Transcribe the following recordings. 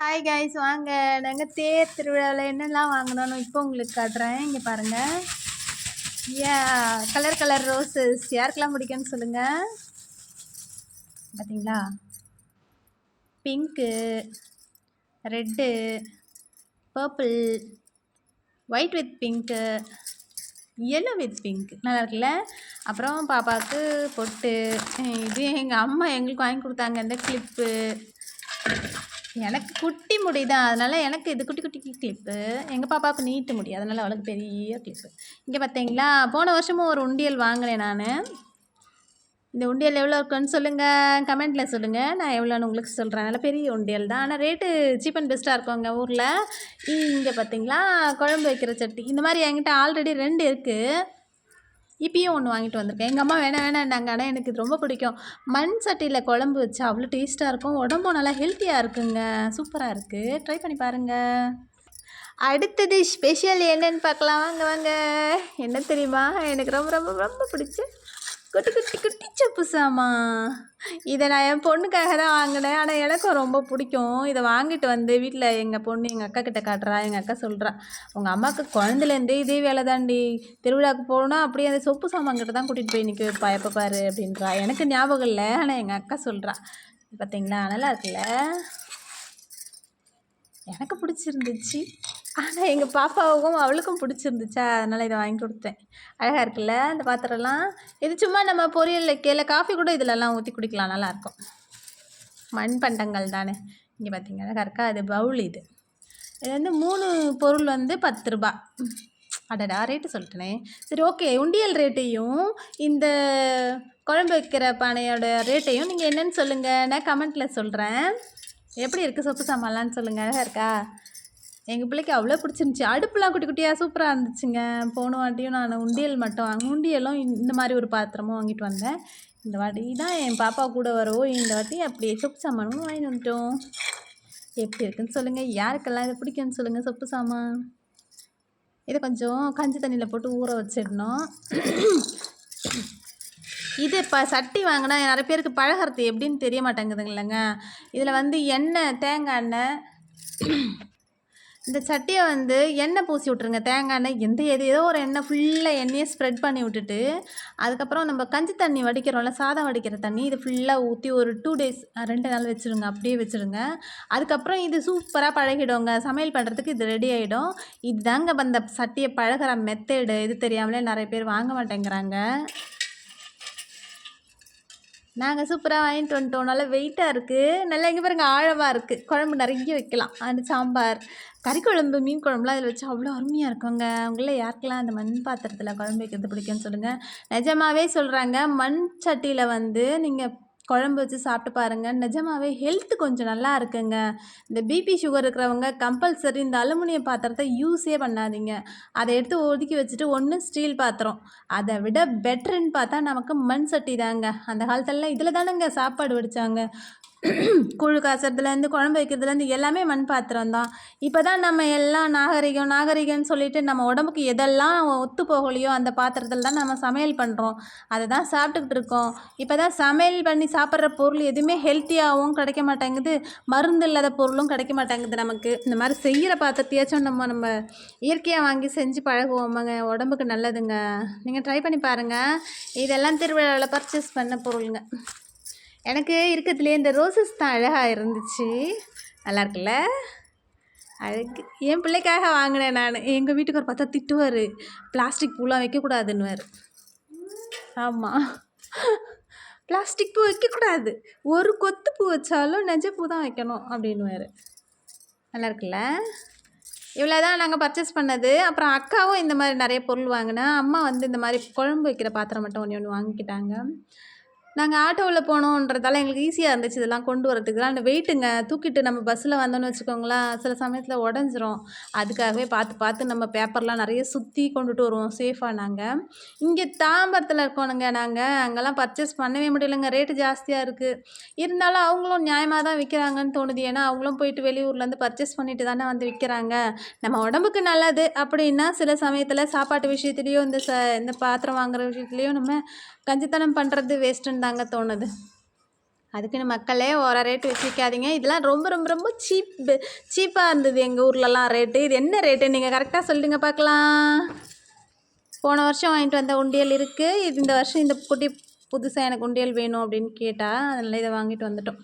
Hi guys வாங்க. நாங்கள் தேர் திருவிழாவில் என்னெல்லாம் வாங்கினோன்னு இப்போ உங்களுக்கு காட்டுறேன். இங்கே பாருங்கள் ஏ கலர் கலர் ரோசஸ் யாருக்கெல்லாம் பிடிக்கும்னு சொல்லுங்கள் பார்த்தீங்களா pink red purple white with pink yellow with pink நல்லா இருக்குல்ல? அப்புறம் பாப்பாவுக்கு பொட்டு. இது எங்கள் அம்மா எங்களுக்கு வாங்கி கொடுத்தாங்க. இந்த கிளிப்பு எனக்கு குட்டி முடி தான். அதனால் எனக்கு இது குட்டி குட்டி கிளிப்பு எங்கள் பாப்பாவுக்கு நீட்டு முடி. அதனால் அவளுக்கு பெரிய கிளிப்பு இங்கே பார்த்தீங்களா போன வருஷமும் ஒரு உண்டியல் வாங்கினேன் நான். இந்த உண்டியல் எவ்வளோ இருக்குன்னு சொல்லுங்கள் கமெண்ட்டில் சொல்லுங்கள் நான் எவ்வளோன்னு உங்களுக்கு சொல்கிறேன் நல்ல பெரிய உண்டியல் தான். ஆனால் ரேட்டு சீப் அண்ட் பெஸ்ட்டாக இருக்கும் எங்கள் ஊரில். இங்கே பார்த்தீங்களா குழம்பு வைக்கிற சட்டி. இந்த மாதிரி என்கிட்ட ஆல்ரெடி ரெண்டு இருக்குது இப்பயும் ஒன்று வாங்கிட்டு வந்திருக்கேன். எங்கள் அம்மா வேணாம் வேணாண்டாங்க ஆனால் எனக்கு இது ரொம்ப பிடிக்கும். மண் சட்டியில் குழம்பு வச்சு அவ்வளோ டேஸ்ட்டாக இருக்கும். உடம்பும் நல்லா ஹெல்த்தியாக இருக்குங்க. சூப்பராக இருக்குது ட்ரை பண்ணி பாருங்கள் அடுத்தது ஸ்பெஷல் என்னன்னு பார்க்கலாம். வாங்க வாங்க. என்ன தெரியுமா? எனக்கு ரொம்ப ரொம்ப ரொம்ப பிடிச்ச. குட்டி குட்டி குட்டி செப்பு சாமா இதை நான் என் பொண்ணுக்காக தான் வாங்கினேன். ஆனால் எனக்கும் ரொம்ப பிடிக்கும். இதை வாங்கிட்டு வந்து வீட்டில் எங்கள் பொண்ணு எங்கள் அக்கா கிட்ட காட்டுறா எங்கள் அக்கா சொல்கிறா உங்கள் அம்மாவுக்கு குழந்தைலேருந்தே இதே வேலை தாண்டி திருவிழாவுக்கு போனால் அப்படியே அந்த சொப்பு சாமான் கிட்ட தான் கூட்டிகிட்டு போய் நிற்க வைப்பா. எப்போ பாரு அப்படின்றா. எனக்கு ஞாபகம் இல்லை. ஆனால் எங்கள் அக்கா சொல்கிறா பார்த்தீங்களா நல்லா இருக்குல்ல. எனக்கு பிடிச்சிருந்துச்சு. ஆனால் எங்கள் பாப்பாவுக்கும் அவளுக்கும் பிடிச்சிருந்துச்சா? அதனால் இதை வாங்கி கொடுத்தேன். அழகாக இருக்குல்ல இந்த பாத்திரம்லாம்? இது சும்மா நம்ம பொரியல் வைக்கல காஃபி கூட இதிலலாம் ஊற்றி குடிக்கலாம் நல்லாயிருக்கும் மண் பண்டங்கள் தானே. இங்கே பார்த்தீங்க அழகாக இருக்கா? அது பவுல் இது. இது வந்து மூணு பொருள் வந்து பத்து ரூபா. அடடா ரேட்டு சொல்லிட்டேனே. சரி ஓகே உண்டியல் ரேட்டையும் இந்த குழம்பு வைக்கிற பானையோட ரேட்டையும் நீங்கள் என்னென்னு சொல்லுங்கள் நான் கமெண்ட்டில் சொல்கிறேன் எப்படி இருக்குது சொப்பு சாமான்லான்னு சொல்லுங்கள் அழகாக இருக்கா? எங்கள் பிள்ளைக்கு அவ்வளோ பிடிச்சிருந்துச்சி. அடுப்புலாம் குட்டி குட்டியாக சூப்பராக இருந்துச்சுங்க. போன வாட்டியும் நான் உண்டியல் மட்டும் வாங்க உண்டியலும் இந்த மாதிரி ஒரு பாத்திரமும் வாங்கிட்டு வந்தேன். இந்த வாட்டி தான் என் பாப்பா கூட வரவோ இந்த வாட்டி அப்படியே சொப்பு சாமானும் வாங்கிட்டு வந்துட்டோம். எப்படி இருக்குன்னு சொல்லுங்கள் யாருக்கெல்லாம் இதை பிடிக்கும்னு சொல்லுங்கள் சொப்பு சாமான். இதை கொஞ்சம் கஞ்சி தண்ணியில் போட்டு ஊற வச்சிடணும். இது இப்போ சட்டி வாங்கினா நிறைய பேருக்கு பழகிறது எப்படின்னு தெரிய மாட்டேங்குதுங்களேங்க இதில் வந்து எண்ணெய் தேங்காய் எண்ணெய் இந்த சட்டியை வந்து எண்ணெய் பூசி விட்ருங்க தேங்காய் எண்ணெய் எந்த எது ஏதோ ஒரு எண்ணெய் ஃபுல்லாக எண்ணெயை ஸ்ப்ரெட் பண்ணி விட்டுட்டு அதுக்கப்புறம் நம்ம கஞ்சி தண்ணி வடிக்கிறோம்ல சாதம் வடிக்கிற தண்ணி இது ஃபுல்லாக ஊற்றி ஒரு டூ டேஸ் ரெண்டு நாள் வச்சுருங்க. அப்படியே வச்சுருங்க. அதுக்கப்புறம் இது சூப்பராக பழகிடுங்க. சமையல் பண்ணுறதுக்கு இது ரெடி ஆகிடும் இதுதாங்க அந்த சட்டியை பழகிற மெத்தேடு இது தெரியாமலே நிறைய பேர் வாங்க மாட்டேங்கிறாங்க. நாங்கள் சூப்பராக வாங்கிட்டு வந்துட்டோம். நல்லா வெயிட்டாக இருக்குது நல்லா இங்கே பாருங்க ஆழமாக இருக்குது குழம்பு நிறைய வைக்கலாம். அந்த சாம்பார் கறி குழம்பு மீன் குழம்புலாம் அதில் வச்சு அவ்வளோ அருமையாக இருக்குங்க. அவங்கள யாருக்கெல்லாம் அந்த மண் பாத்திரத்தில் குழம்பு வைக்கிறது பிடிக்கும்னு சொல்லுங்கள் நிஜமாகவே சொல்கிறாங்க மண் சட்டியில் வந்து நீங்கள் குழம்பு வச்சு சாப்பிட்டு பாருங்கள் நிஜமாவே ஹெல்த்து கொஞ்சம் நல்லா இருக்குங்க. இந்த பிபி சுகர் இருக்கிறவங்க கம்பல்சரி இந்த அலுமினியம் பாத்திரத்தை யூஸே பண்ணாதீங்க. அதை எடுத்து ஒதுக்கி வச்சுட்டு ஒன்று ஸ்டீல் பாத்திரம். அதை விட பெட்டர்ன்னு பார்த்தா நமக்கு மண் சட்டி தாங்க அந்த காலத்துலலாம் இதில் தானேங்க சாப்பாடு வடித்தாங்க கூழ் காய்ச்சறதுலேருந்து குழம்பு வைக்கிறதுலேருந்து எல்லாமே மண் பாத்திரம் தான். இப்போ தான் நம்ம எல்லாம் நாகரிகம் நாகரிகம்னு சொல்லிட்டு நம்ம உடம்புக்கு எதெல்லாம் ஒத்து போகலையோ அந்த பாத்திரத்தில் தான் நம்ம சமையல் பண்ணுறோம் அதை தான் சாப்பிட்டுக்கிட்டு இருக்கோம். இப்போ தான் சமையல் பண்ணி சாப்பிட்ற பொருள் எதுவுமே ஹெல்த்தியாகவும் கிடைக்க மாட்டேங்குது. மருந்து இல்லாத பொருளும் கிடைக்க மாட்டேங்குது நமக்கு. இந்த மாதிரி செய்கிற பாத்திரத்தையாச்சும் நம்ம நம்ம இயற்கையாக வாங்கி செஞ்சு பழகுவோமாங்க. உடம்புக்கு நல்லதுங்க. நீங்கள் ட்ரை பண்ணி பாருங்கள் இதெல்லாம் திருவிழாவில் பர்ச்சேஸ் பண்ண பொருளுங்க. எனக்கு இருக்கிறதுலே இந்த ரோசஸ் தான் அழகாக இருந்துச்சு. நல்லா இருக்குல்ல? அழகு என் பிள்ளைக்காக வாங்கினேன் நான். எங்கள் வீட்டுக்கு ஒரு பார்த்தா திட்டுவார். பிளாஸ்டிக் பூலாம் வைக்கக்கூடாதுன்னுவார். ஆமாம் பிளாஸ்டிக் பூ வைக்கக்கூடாது. ஒரு கொத்து பூ வச்சாலும் நெஞ்ச பூ தான் வைக்கணும் அப்படின்வார் நல்லா இருக்குல்ல? இவ்வளோ தான் நாங்கள் பர்ச்சேஸ் பண்ணது. அப்புறம் அக்காவும் இந்த மாதிரி நிறைய பொருள் வாங்கினேன் அம்மா வந்து இந்த மாதிரி குழம்பு வைக்கிற பாத்திரம் மட்டும் ஒன்று ஒன்று வாங்கிக்கிட்டாங்க. நாங்கள் ஆட்டோவில் போனோன்றதால எங்களுக்கு ஈஸியாக இருந்துச்சு இதெல்லாம் கொண்டு வரதுக்கு. அந்த வெயிட்டுங்க. தூக்கிட்டு நம்ம பஸ்ஸில் வந்தோன்னு வச்சுக்கோங்களேன் சில சமயத்தில் உடஞ்சிரும். அதுக்காகவே பார்த்து பார்த்து நம்ம பேப்பர்லாம் நிறைய சுற்றி கொண்டுட்டு வருவோம் சேஃபாக நாங்கள் இங்கே தாம்பரத்தில் இருக்கோனுங்க நாங்கள் அங்கெல்லாம் பர்ச்சேஸ் பண்ணவே முடியலைங்க. ரேட்டு ஜாஸ்தியாக இருக்குது இருந்தாலும் அவங்களும் நியாயமாக தான் விற்கிறாங்கன்னு தோணுது. ஏன்னா அவங்களும் போயிட்டு வெளியூர்லேருந்து பர்ச்சேஸ் பண்ணிட்டு தானே வந்து விற்கிறாங்க நம்ம உடம்புக்கு நல்லது அப்படின்னா சில சமயத்தில் சாப்பாட்டு விஷயத்துலேயும் இந்த ச இந்த பாத்திரம் வாங்குற விஷயத்துலேயும் நம்ம கஞ்சித்தனம் பண்ணுறது வேஸ்ட்டுன்னு தாங்க தோணுது. அதுக்குன்னு மக்களே ஓரம் ரேட்டு வச்சு விற்காதீங்க இதெல்லாம் ரொம்ப ரொம்ப ரொம்ப சீப் சீப்பாக இருந்தது எங்கள் ஊர்லலாம் ரேட்டு இது என்ன ரேட்டு நீங்கள் கரெக்டாக சொல்லுங்க பார்க்கலாம். போன வருஷம் வாங்கிட்டு வந்த உண்டியல் இருக்குது இது இந்த வருஷம் இந்த குட்டி புதுசாக எனக்கு உண்டியல் வேணும் அப்படின்னு கேட்டால் அதனால் இதை வாங்கிட்டு வந்துட்டோம்.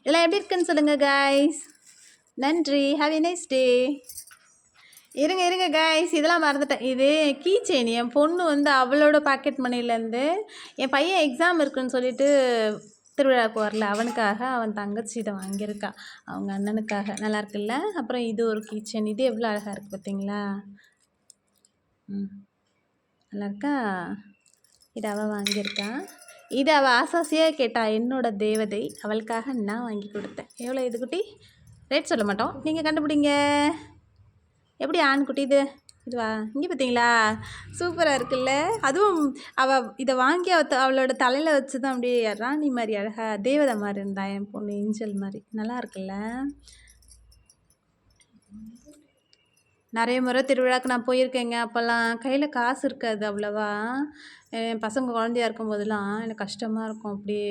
இதெல்லாம் எப்படி இருக்குன்னு சொல்லுங்கள் காய்ஸ் நன்றி. ஹாவ் எ நைஸ் டே இருங்க இருங்க கைஸ் இதெல்லாம் மறந்துட்டேன். இது கீ செயின் என் பொண்ணு வந்து அவளோட பாக்கெட் மணிலேருந்து என் பையன் எக்ஸாம் இருக்குன்னு சொல்லிட்டு திருவிழாவுக்கு வரல. அவனுக்காக அவன் தங்கச்சி இதை வாங்கியிருக்கா. அவங்க அண்ணனுக்காக. நல்லா இருக்குல்ல? அப்புறம் இது ஒரு கீ செயின் இது எவ்வளோ அழகாக இருக்குது பார்த்தீங்களா? ம். நல்லா இருக்கா? இது அவள் வாங்கியிருக்கா. இது அவள் ஆசாசியாக கேட்டா என்னோட தேவதை. அவளுக்காக நான் வாங்கி கொடுத்தேன். எவ்வளோ இது குட்டி? ரேட் சொல்ல மாட்டோம். நீங்கள் கண்டுபிடிங்க. எப்படி ஆண்குட்டி இது? இதுவா இங்கே பார்த்தீங்களா சூப்பராக இருக்குல்ல? அதுவும் அவள் இதை வாங்கி அவ அவளோட தலையில் வச்சு தான் அப்படியே ராணி மாதிரி அழகா தேவதை மாதிரி இருந்தா என் பொண்ணு ஏஞ்சல் மாதிரி. நல்லா இருக்குல்ல? நிறைய முறை திருவிழாக்கு நான் போயிருக்கேங்க. அப்போல்லாம் கையில் காசு இருக்காது அவ்வளவா. என் பசங்க குழந்தையா இருக்கும்போதெல்லாம் எனக்கு கஷ்டமாக இருக்கும். அப்படியே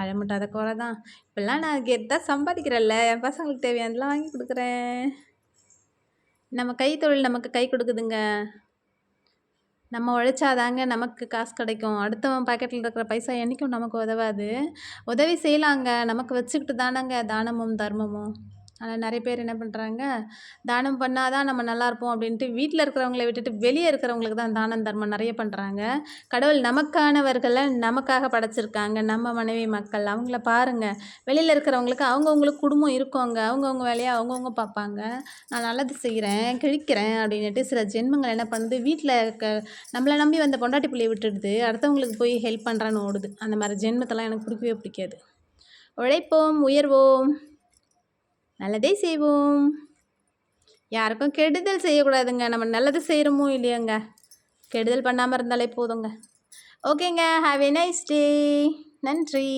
அழமட்டாத குறை தான் இப்போல்லாம் நான் கெத்தாக சம்பாதிக்கிறேன்ல. என் பசங்களுக்கு தேவையானதெல்லாம் வாங்கி கொடுக்குறேன். நம்ம கைத்தொழில் நமக்கு கை கொடுக்குதுங்க. நம்ம உழைச்சாதாங்க நமக்கு காசு கிடைக்கும். அடுத்தவன் பாக்கெட்டில் இருக்கிற பைசா என்றைக்கும் நமக்கு உதவாது. உதவி செய்யலாங்க. நமக்கு வச்சுக்கிட்டு தானங்க தானமும் தர்மமும். ஆனால் நிறைய பேர் என்ன பண்ணுறாங்க தானம் பண்ணால் தான் நம்ம நல்லா இருப்போம் அப்படின்ட்டு வீட்டில் இருக்கிறவங்கள விட்டுட்டு வெளியே இருக்கிறவங்களுக்கு தான் தானம் தர்மம் நிறைய பண்ணுறாங்க கடவுள் நமக்கானவர்களை நமக்காக படைச்சிருக்காங்க. நம்ம மனைவி மக்கள் அவங்கள பாருங்கள் வெளியில் இருக்கிறவங்களுக்கு அவங்கவுங்களுக்கு குடும்பம் இருக்கவங்க அவங்கவுங்க வேலையை அவங்கவுங்க பார்ப்பாங்க. நான் நல்லது செய்கிறேன் கிழிக்கிறேன் அப்படின்னுட்டு சில ஜென்மங்கள் என்ன பண்ணுது வீட்டில் க நம்மளை நம்பி வந்த பொண்டாட்டி பிள்ளையை விட்டுடுது. அடுத்தவங்களுக்கு போய் ஹெல்ப் பண்ணுறான்னு ஓடுது. அந்த மாதிரி ஜென்மத்தெல்லாம் எனக்கு பிடிக்கவே பிடிக்காது. உழைப்போம் உயர்வோம். நல்லதே செய்வோம். யாருக்கும் கெடுதல் செய்யக்கூடாதுங்க. நம்ம நல்லது செய்கிறோமோ இல்லையோங்க. கெடுதல் பண்ணாமல் இருந்தாலே போதுங்க. ஓகேங்க. ஹாவ் எ நைஸ் டே நன்றி.